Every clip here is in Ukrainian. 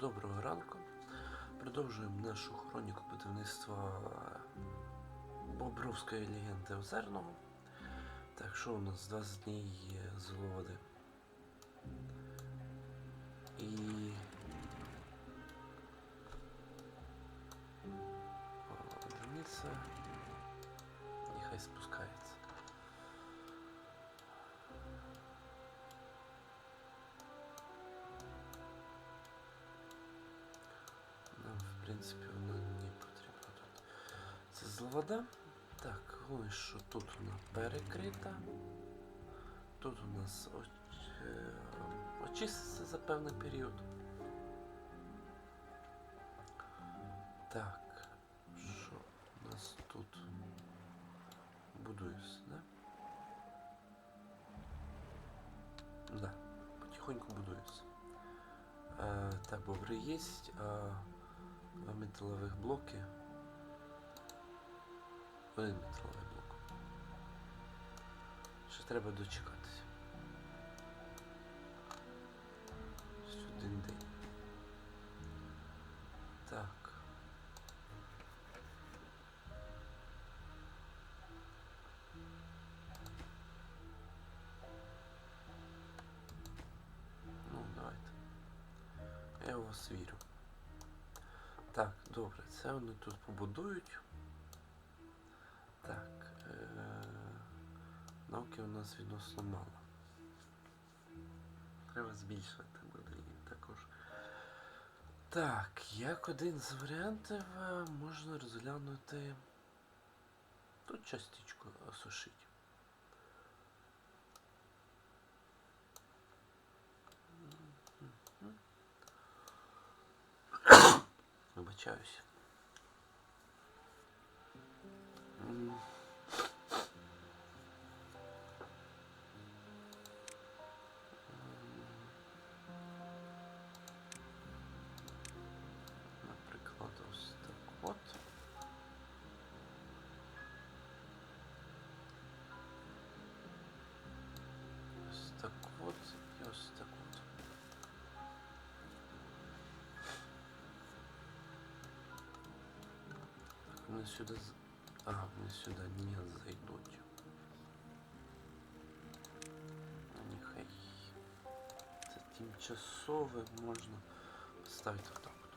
Доброго ранку. Продовжуємо нашу хроніку будівництва Бобровської легенди Озерного. Так, що у нас 20 днів є зловоди. І. Одиниця. Зловода. Так, ось що тут вона перекрита. Тут у нас е, очиститься за певний період. Так, що у нас тут будується, да? Да, потихоньку будується. Е, так, бобри є, а металових блоки. Один металовий блок. Ще треба дочекатися. Один день. Так. Ну, давайте. Я у вас вірю. Так, добре, це вони тут побудують. Так. Е- науки у нас відносно мало. Треба збільшувати буде її також. Так, як один з варіантів е, можна розглянути тут частичку осушити. Вибачаюся. Наприклад, ось так от. Так от і ось так от. Так, вони сюди Ага, вони сюди не зайдуть. Нехай. Це тимчасове можна поставити отак от.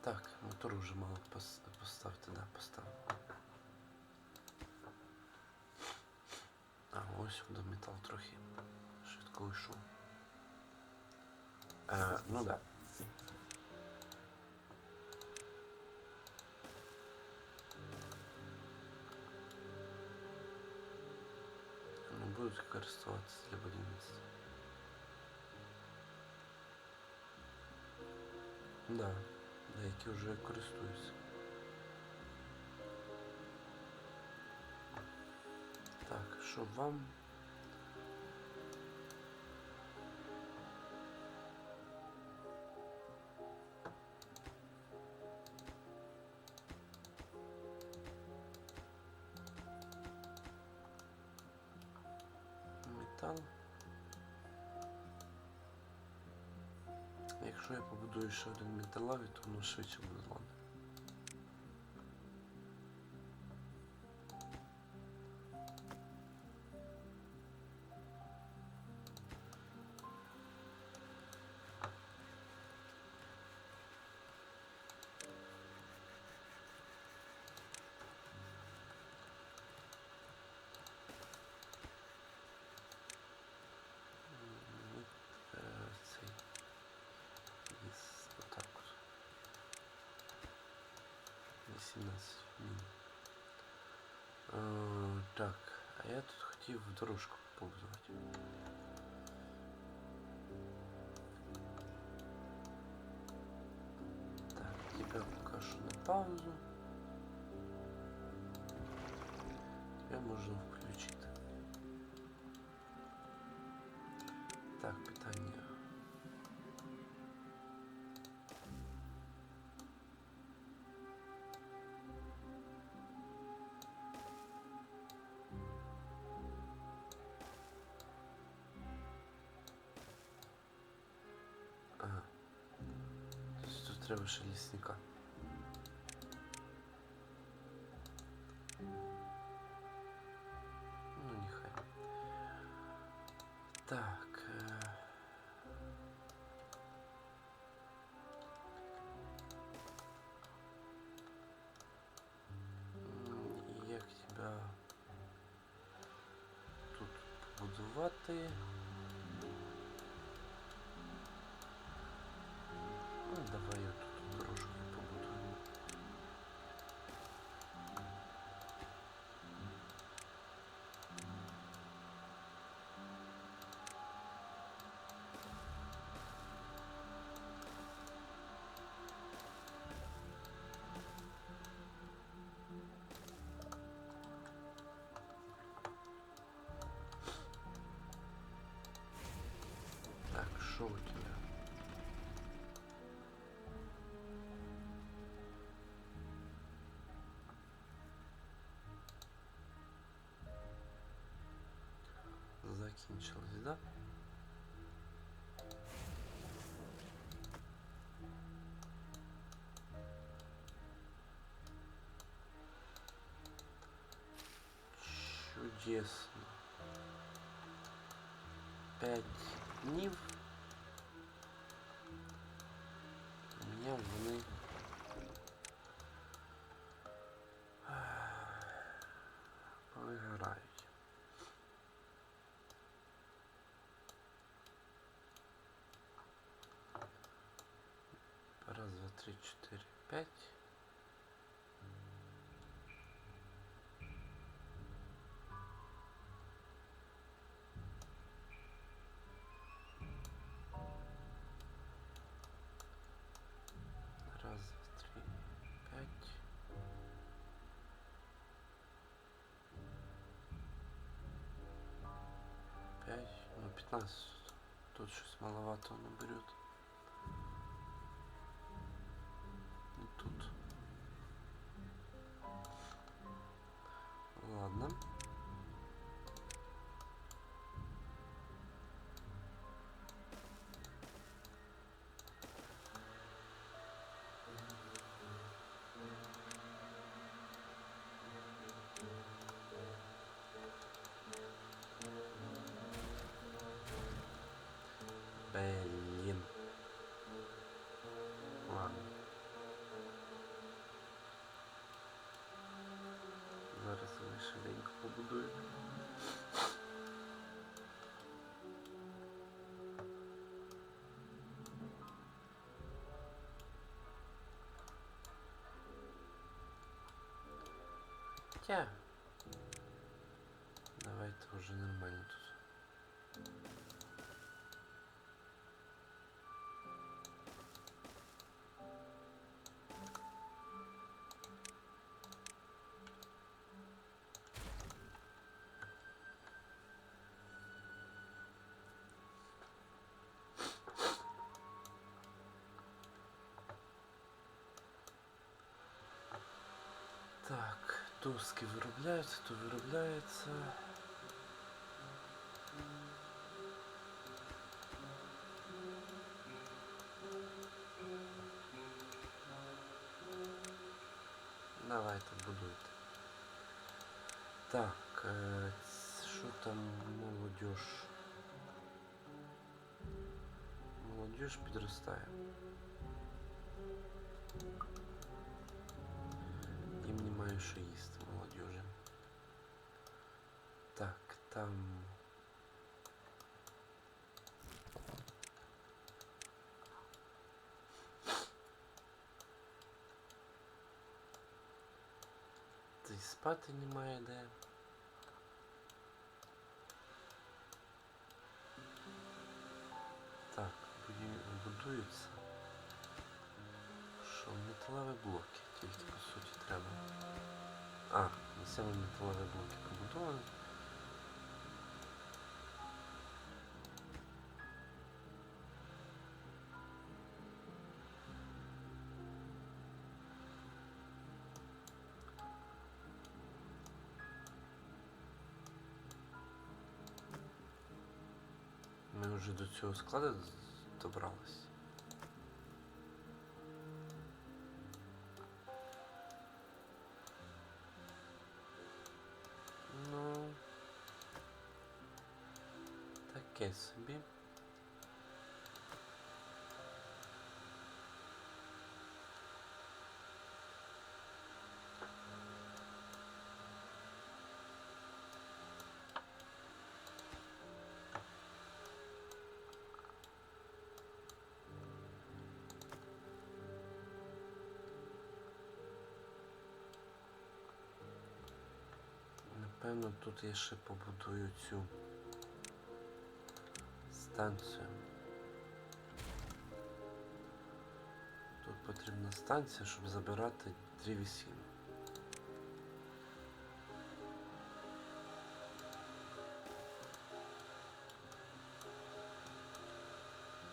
Так, мотор уже мало пос- поставити, да, поставив. А ось куди метал трохи швидко йшов. Е, ну да. Будуть користуватися для будівництва. Да, деякі вже користуються. Так, що вам? Ще один металаві, то воно швидше буде зламане. у нас а, так, а я тут хотел в дорожку повзувати. Так, тебе покажу на паузу. Тебе можна включить. Так, треба ще лісника. Ну, нехай. Так. М, Як тебе тут побудувати? пошел отсюда. Закінчилось, да? Чудесно. Пять нив. Вони. 15. Тут щось маловато он уберет. И ну, тут. Ладно. Тя. это уже нормально тут. Так, доски виробляються, то виробляється. Давайте будуйте. Так, е, що там молодіж? Молодіж підростає. Їм немає що їсти, молодіжі. Так, там. Та й спати немає де. А, місцеві металеві блоки побудовані. Ми вже до цього складу não. Tá aqui, sabe? Напевно, тут я ще побудую цю станцію. Тут потрібна станція, щоб забирати дрівесину.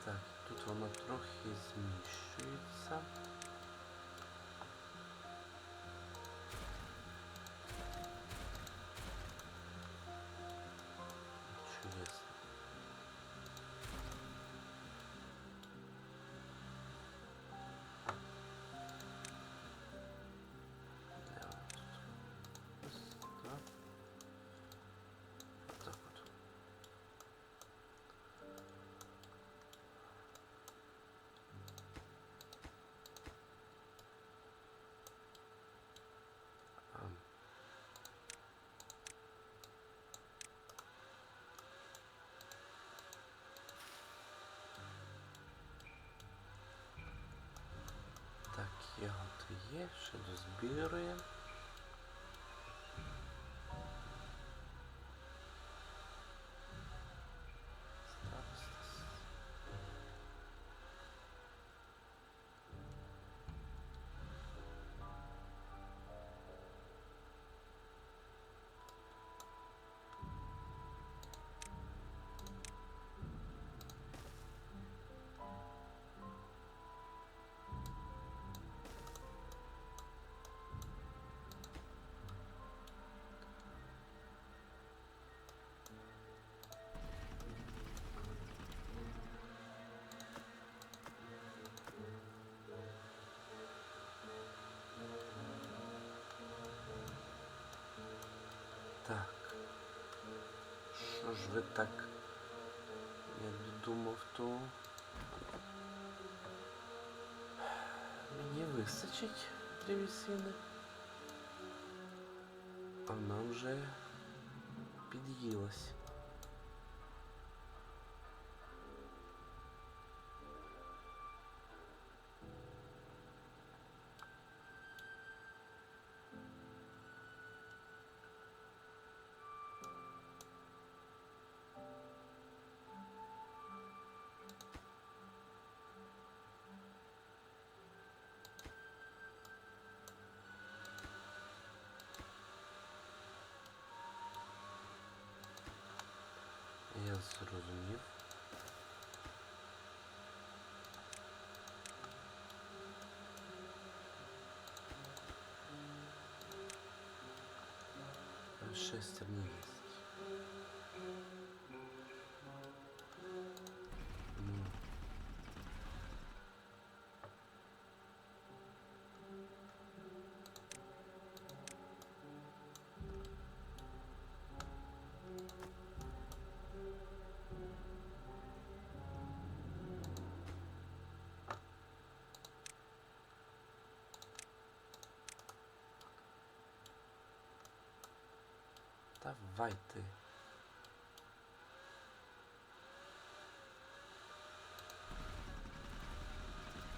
Так, тут воно трохи зміщується. є, ще дозбіруємо. Що ж ви так? Я не думав, то мені вистачить древесини. А вона вже під'їлась. Just strony jest. Давай ты.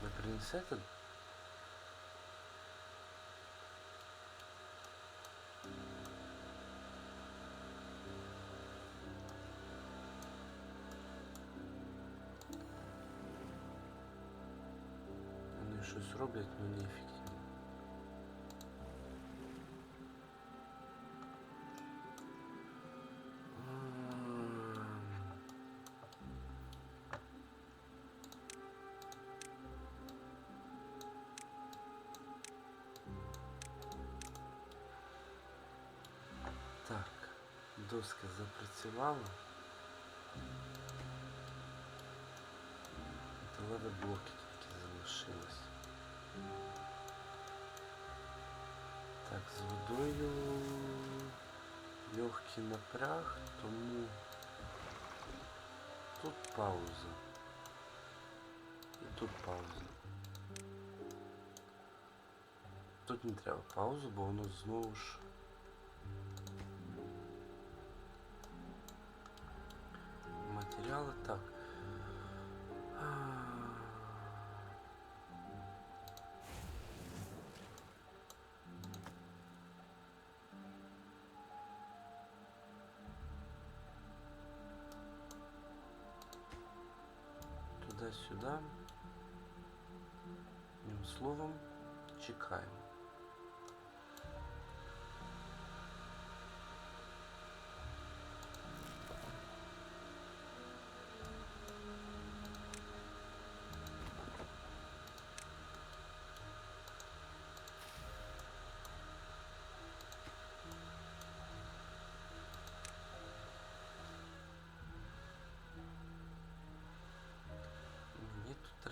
Мы принесли этот щось роблять, ну неефективно. Доска запрацювала. Металеві блоки тільки залишились. Так, з водою легкий напряг, тому Тут пауза. І тут пауза. Тут не треба паузу, бо воно знову ж. сначала так. Туда-сюда. Одним словом, чекаем.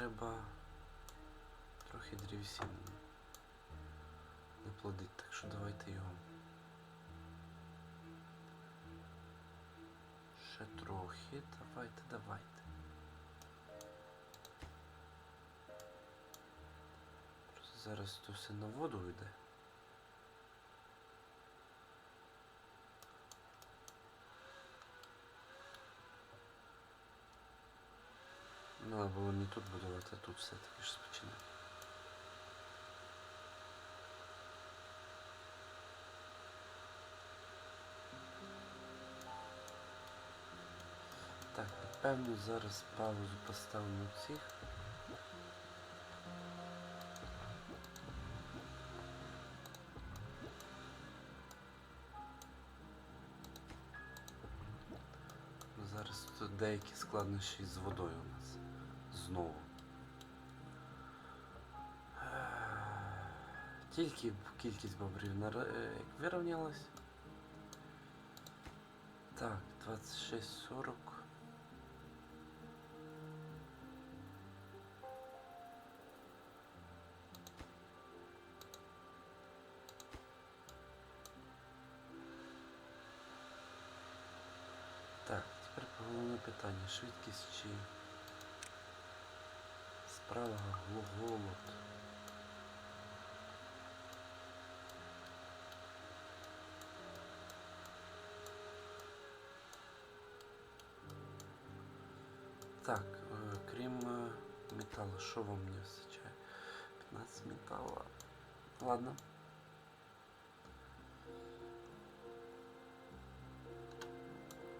Треба трохи древесини не плодить, так що давайте його. Ще трохи, давайте, давайте. Просто зараз то все на воду йде. Треба було не тут будувати, а тут все-таки ж спочинати. Так, напевно зараз паузу поставимо цих. Зараз тут деякі складнощі з водою у нас. Знову. Тільки кількість бобрів е, вирівнялась. Так, 26-40. Так, тепер головне питання. Швидкість чи справа гл- голод. Так, е, крім е, металу, що вам не вистачає? 15 металла. Ладно.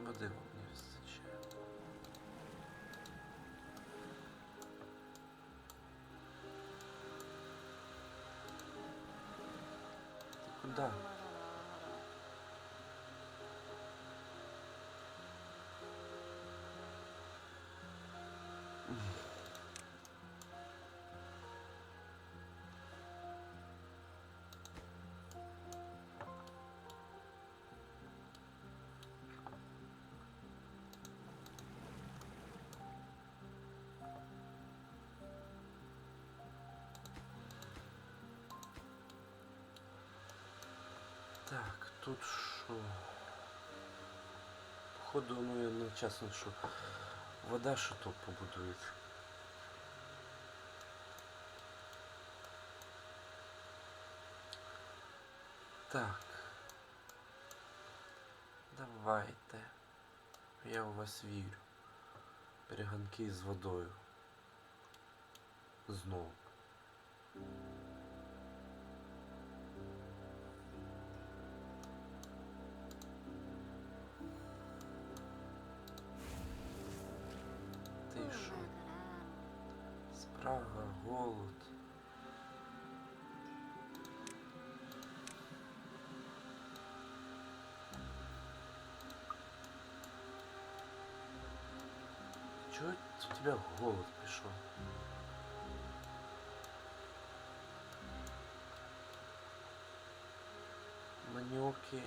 Води done. Так, тут що? Походу, ну одночасно, що вода що то побудується. Так. Давайте. Я у вас вірю. Перегонки з водою. Знову. Спрага, голод. Чего у тебя голод пришел? Маньоки.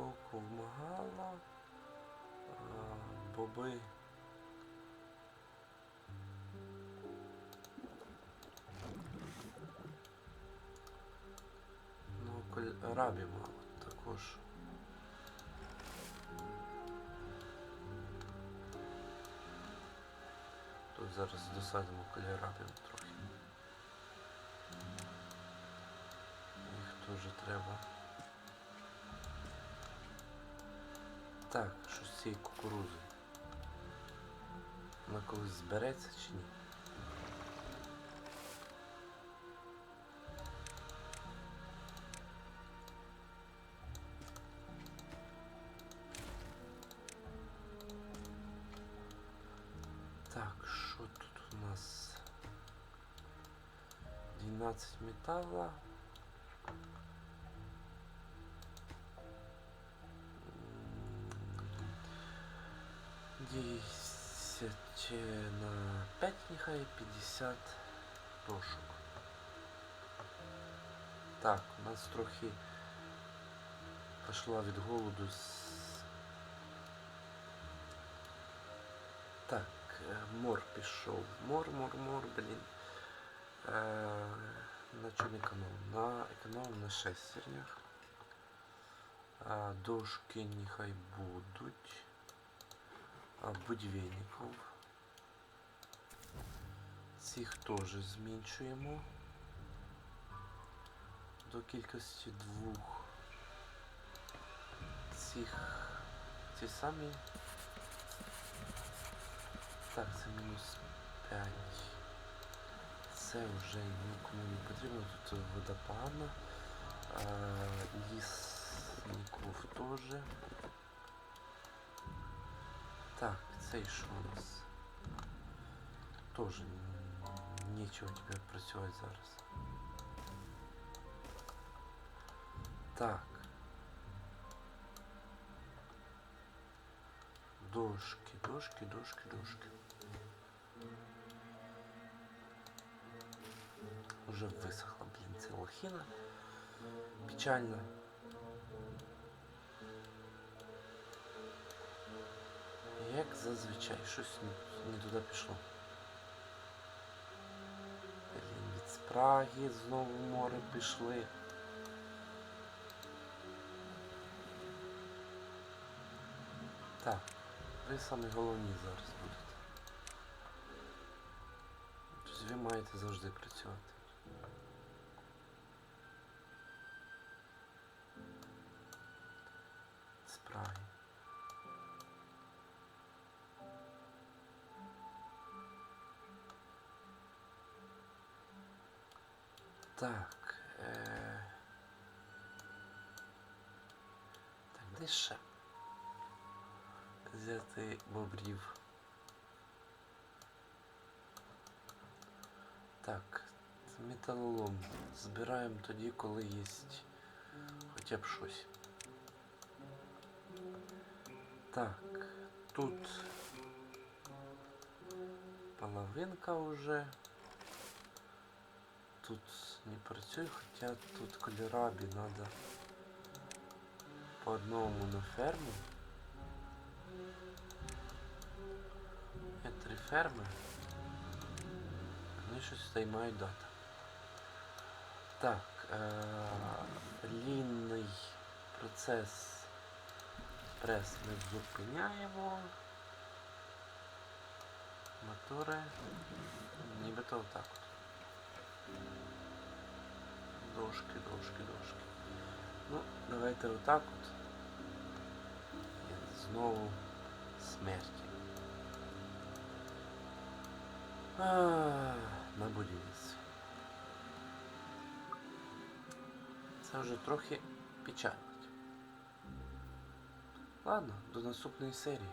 око вмагала, боби. Ну, рабі мало також. Тут зараз досадимо кольорабів трохи. Їх теж треба. Так, що з цією кукурузою? Вона колись збереться чи ні? Так, що тут у нас? 12 металла. 10 на 5 нехай 50 дошок. Так, у нас трохи пішла від голоду. Так, е, мор пішов. Мор, мор, мор, блін. Е, на чому економ? На економ на шестернях. А, дошки нехай будуть. А, будівельників. Цих теж зменшуємо до кількості двох. Цих ці самі. Так, це мінус 5. Це вже нікому не потрібно, тут вода погана. Лісников теж. Так, цей що у нас? Тоже н- нічого тебе працювати зараз. Так. Дошки, дошки, дошки, дошки. Уже висохла, блін, ця лохіна. Печально. Як зазвичай, щось не, не туди пішло. Блін, знову в море пішли. Так, ви самі головні зараз будете. Тобто ви маєте завжди працювати. Так. Е... Так, де ще? Взяти бобрів. Так, металолом збираємо тоді, коли є хоча б щось. Так, тут половинка уже. Тут не працює, хоча тут кольорабі надо по одному на ферму. Є три ферми. Вони щось займають дата. Так, е лінний процес прес ми зупиняємо. Мотори. Нібито отак от. Дошки, дошки, дошки. Ну, давайте отак от. І знову смерті. А, на будівництво. Це вже трохи печалить. Ладно, до наступної серії.